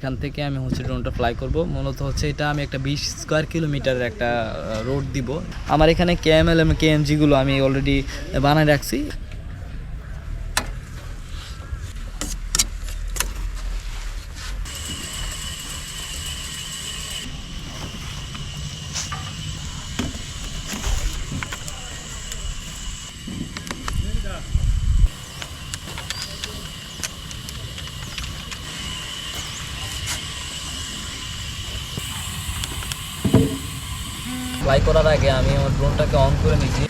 এখান থেকে আমি হচ্ছে ড্রোনটা ফ্লাই করব। মূলত হচ্ছে এটা আমি একটা বিশ স্কোয়ার কিলোমিটারের একটা রোড দিব। আমার এখানে কেএমএল এম কেএমজিগুলো আমি অলরেডি বানায় রাখছি। ফ্লাই করার আগে আমি আমার ড্রোনটাকে অন করে নিচ্ছি